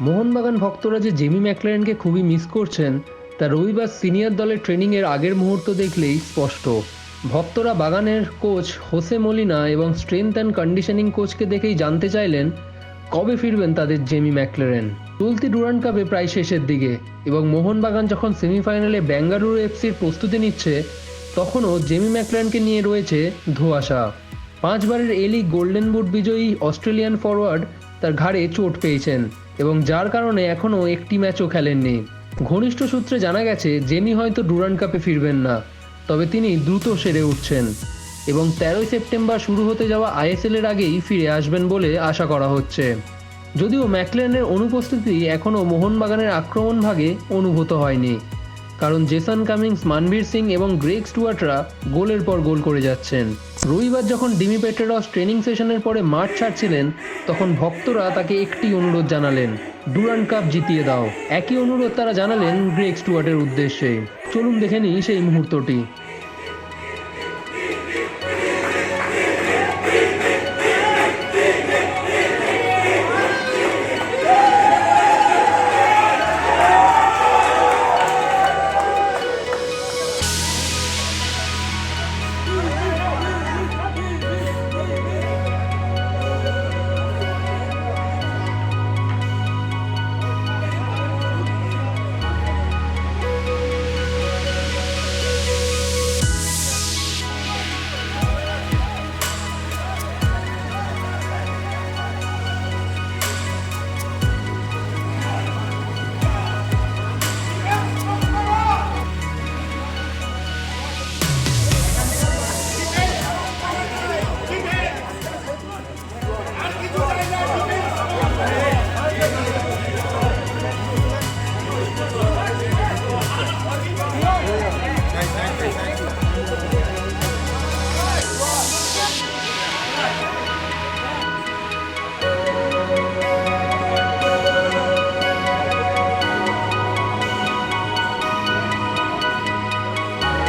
মোহনবাগান ভক্তরা যে জেমি ম্যাকলারেনকে খুবই মিস করছেন, তা রবিবার সিনিয়র দলের ট্রেনিংয়ের আগের মুহূর্ত দেখলেই স্পষ্ট। ভক্তরা বাগানের কোচ হোসে মলিনা এবং স্ট্রেংথ অ্যান্ড কন্ডিশনিং কোচকে দেখেই জানতে চাইলেন, কবে ফিরবেন তাদের জেমি ম্যাকলারেন। চলতি ডুরান্ড কাপে প্রায় শেষের দিকে এবং মোহনবাগান যখন সেমিফাইনালে বেঙ্গালুরু এফসির প্রস্তুতি নিচ্ছে, তখনও জেমি ম্যাকলারেনকে নিয়ে রয়েছে ধোঁয়াশা। পাঁচবারের এলি গোল্ডেন বুট বিজয়ী অস্ট্রেলিয়ান ফরওয়ার্ড তার ঘাড়ে চোট পেয়েছেন এবং যার কারণে এখনও একটি ম্যাচও খেলেননি। ঘনিষ্ঠ সূত্রে জানা গেছে, জেমি হয়তো ডুরান্ড কাপে ফিরবেন না, তবে তিনি দ্রুত সেরে উঠছেন এবং তেরোই সেপ্টেম্বর শুরু হতে যাওয়া আইএসএল এর আগেই ফিরে আসবেন বলে আশা করা হচ্ছে। যদিও ম্যাকলেনের অনুপস্থিতি এখনও মোহনবাগানের আক্রমণ ভাগে অনুভূত হয়নি। কারণ জেসন কামিংস, মানবীর সিং এবং গ্রেক স্টুয়ার্টরা গোলের পর গোল করে যাচ্ছেন। রবিবার যখন ডিমি পেটেরস ট্রেনিং সেশনের পরে মাঠ ছাড়ছিলেন, তখন ভক্তরা তাকে একটি অনুরোধ জানালেন, ডুরান্ড কাপ জিতিয়ে দাও। একই অনুরোধ তারা জানালেন গ্রেক স্টুয়ার্টের উদ্দেশ্যে। চলুন দেখে নিই সেই মুহূর্তটি।